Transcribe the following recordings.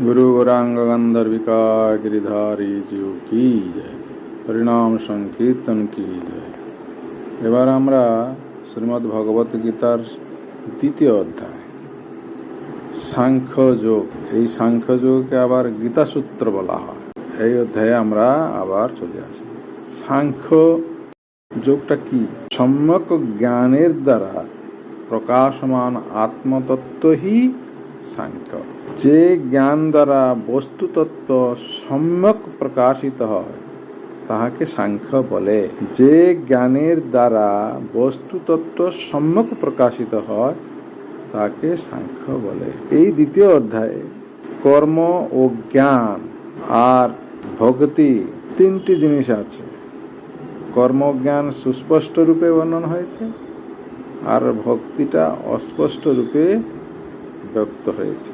गुरु गौरांग गंधर्विका गिरिधारी जीव কি জয় হরিনাম সংকীর্তন কি জয় এবার আমরা শ্রীমদ্ ভগবত গীতার দ্বিতীয় অধ্যায় সাংখ্য যোগ এই সাংখ্য যোগকে আবার গীতা সূত্র বলা হয় এই অধ্যায়ে আমরা আবার চলে আসি সাংখ্য যোগটা কি সম্যক জ্ঞানের দ্বারা প্রকাশমান আত্মতত্ত্বই সাংখ্য। যে জ্ঞান দ্বারা বস্তুতত্ত্ব সম্যক প্রকাশিত হয়, তাহাকে সাংখ্য বলে। যে জ্ঞানের দ্বারা বস্তুতত্ত্ব সম্যক প্রকাশিত হয়, তাকে সাংখ্য বলে। এই দ্বিতীয় অধ্যায়ে কর্ম ও জ্ঞান আর ভক্তি তিনটি জিনিস আছে। কর্মজ্ঞান সুস্পষ্ট রূপে বর্ণন হয়েছে আর ভক্তিটা অস্পষ্ট রূপে ব্যক্ত হয়েছে।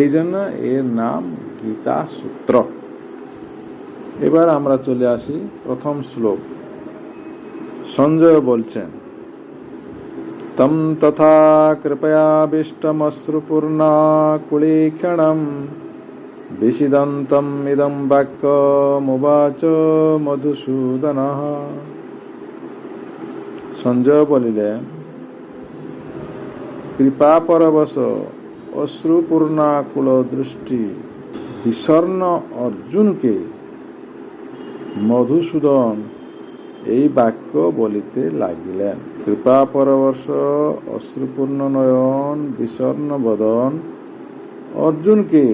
এই জন্য এর নাম গীতা সূত্র। এবার আমরা চলে আসি প্রথম শ্লোক। সঞ্জয় বলছেন, তম তথা কৃপয়াবিষ্টমশ্রুপূর্ণাকুলীক্ষণম বিশিদন্তম ইদম বাক্যমুবাচ মধুসূদন। সঞ্জয় বলিলেন কৃপা পরবশ অশ্রুপূর্ণাকুল দৃষ্টি বিষণ্ন অর্জুনকে মধুসূদন এই বাক্য বলিতে লাগিলেন। কৃপা পরবশ অশ্রুপূর্ণ নয়ন বিষণ্ন বদন অর্জুনকে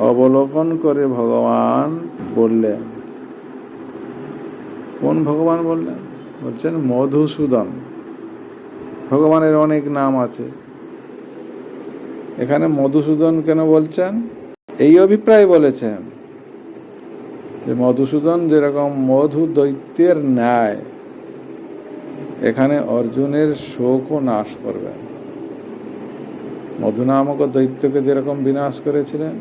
অবলোকন করে ভগবান বললেন। কোন ভগবান বললেন? বলছেন মধুসূদন। ভগবানের অনেক নাম আছে। এখানে মধুসূদন কেন বলছেন? এই অভিপ্রায় বলেছেন যে মধুসূদন যেরকম মধু দৈত্যের ন্যায়, এখানে অর্জুনের শোকও নাশ করবেন মধু নামক দৈত্যকে যেরকম বিনাশ করেছিলেন,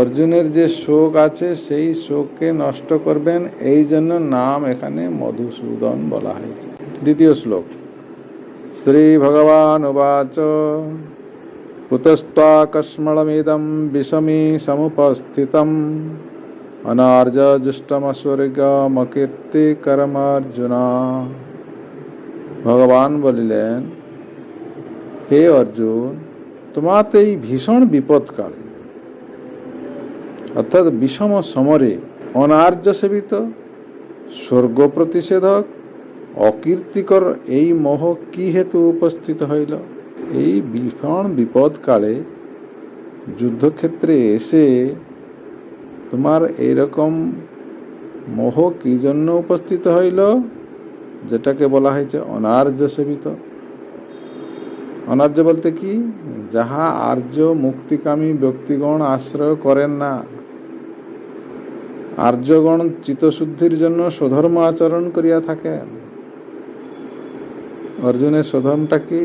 অর্জুনের যে শোক আছে সেই শোককে নষ্ট করবেন, এই জন্য নাম এখানে মধুসূদন বলা হয়েছে। দ্বিতীয় শ্লোক। শ্রী ভগবান উবাচ কুতস্ত্বাকস্মলমিদম বিষমী সমুপস্থিতম অনার্যজুষ্টমস্বর্গমকীর্তি কর্মার্জুনা ভগবান বলিলেন হে অর্জুন তোমাতে এই ভীষণ বিপদকালে অর্থাৎ বিষম সমরে অনার্য সেবিত স্বর্গ প্রতিষেধক অকীর্তিকর এই মোহ কি হেতু উপস্থিত হইল? এই ভীষণ বিপদকালে যুদ্ধক্ষেত্রে এসে তোমার এইরকম মোহ কি জন্য উপস্থিত হইল? যেটাকে বলা হয়েছে অনার্য সেবিত। অনার্য বলতে কি? যাহা আর্য মুক্তিকামী ব্যক্তিগণ আশ্রয় করেন না। আর্যগণ চিত্তশুদ্ধির জন্য স্বধর্ম আচরণ করিয়া থাকেন। অর্জুনের স্বধর্মটা কি?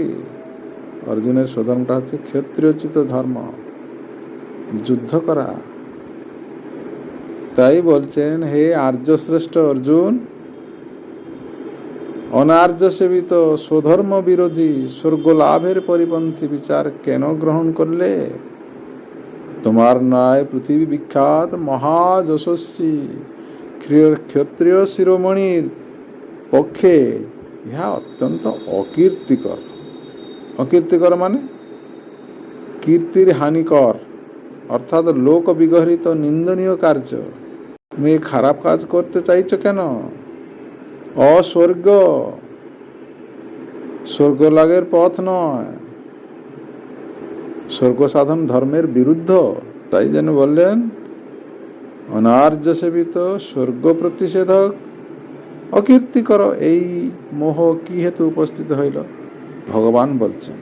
অর্জুনের স্বধর্মটা হচ্ছে ক্ষত্রিয়চিত ধর্ম, যুদ্ধ করা। তাই বলছেন, হে আর্য শ্রেষ্ঠ অর্জুন অনার্য সেবিত স্বধর্ম বিরোধী স্বর্গ লাভের পরিপন্থী বিচার কেন গ্রহণ করলে? তোমার নয় পৃথিবী বিখ্যাত মহাযশস্বী ক্ষত্রিয় শিরোমণির পক্ষে ইহা অত্যন্ত অকীর্তিকর। অকীর্তিকর মানে? কীর্তির হানিকর, অর্থাৎ লোক বিগহরিত নিন্দনীয় কার্য। তুমি খারাপ কাজ করতে চাইছো কেন? অস্বর্গ। স্বর্গ লাভের পথ নয়। স্বর্গ সাধন ধর্মের বিরুদ্ধ, তাই যেন বললেন, অনার্য সেবিত স্বর্গ প্রতিষেধক অকীর্তিকর এই মোহ কি হেতু উপস্থিত হইল? ভগবান বলছেন,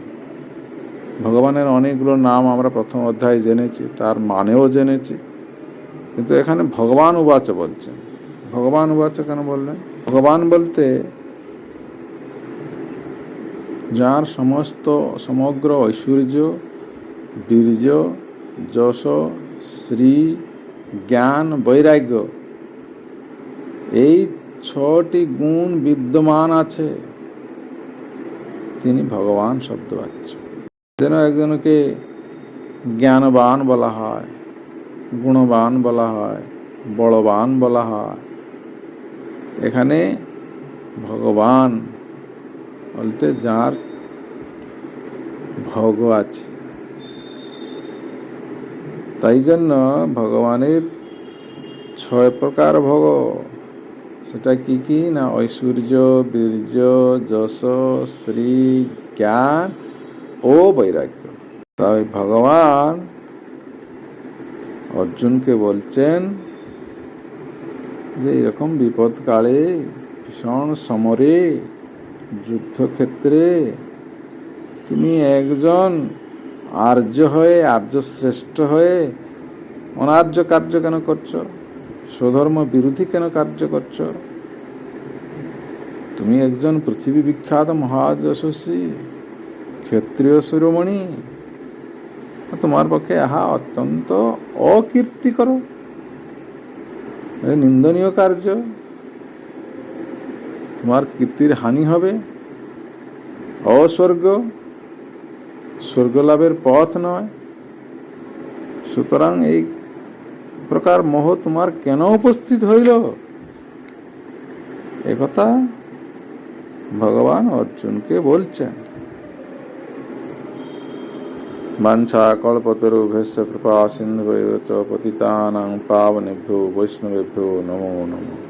ভগবানের অনেকগুলো নাম আমরা প্রথম অধ্যায় জেনেছি, তার মানেও জেনেছি, কিন্তু এখানে ভগবান উবাচ বলছেন। ভগবান উবাচ কেন বললেন? ভগবান বলতে যার সমস্ত সমগ্র ঐশ্বর্য, বীর্য, যশ শ্রী জ্ঞান, বৈরাগ্য, এই ছটি গুণ বিদ্যমান আছে। তিনি ভগবান শব্দ শব্দবাচ্য যেন একজনকে জ্ঞানবান বলা হয়, গুণবান বলা হয় বড়বান বলা হয়। এখানে ভগবান বলতে যার ভোগ আছে। তাই জন্য ভগবানের ছয় প্রকার ভোগ। সেটা কি কি? না ঐশ্বর্য, বীর্য, যশ শ্রী জ্ঞান ও বৈরাগ্য। তাই ভগবান অর্জুনকে বলছেন যে এরকম বিপদকালে, ভীষণ সমরে, যুদ্ধক্ষেত্রে তুমি একজন আর্য হয়ে আর্য শ্রেষ্ঠ হয়ে অনার্য কার্য কেন করছ? স্বধর্ম বিরোধী কেন কার্য করছ? তুমি একজন পৃথিবী বিখ্যাত মহাযশস্বী, ক্ষত্রিয় শিরোমণি তোমার পক্ষে এহা অত্যন্ত অকীর্তিকর। নিন্দনীয় কার্য। তোমার কীর্তির হানি হবে। অস্বর্গ। স্বর্গ লাভের পথ নয়। সুতরাং এই প্রকার মোহ তোমার কেন উপস্থিত হইল? একথা ভগবান অর্জুনকে বলছেন। বাঞ্ছা কল্পতরুভ্যশ্চ কৃপা সিন্ধুভৈব চ পতিতানাং পাবনেভ্যো বৈষ্ণবেভ্যো নমো নমঃ।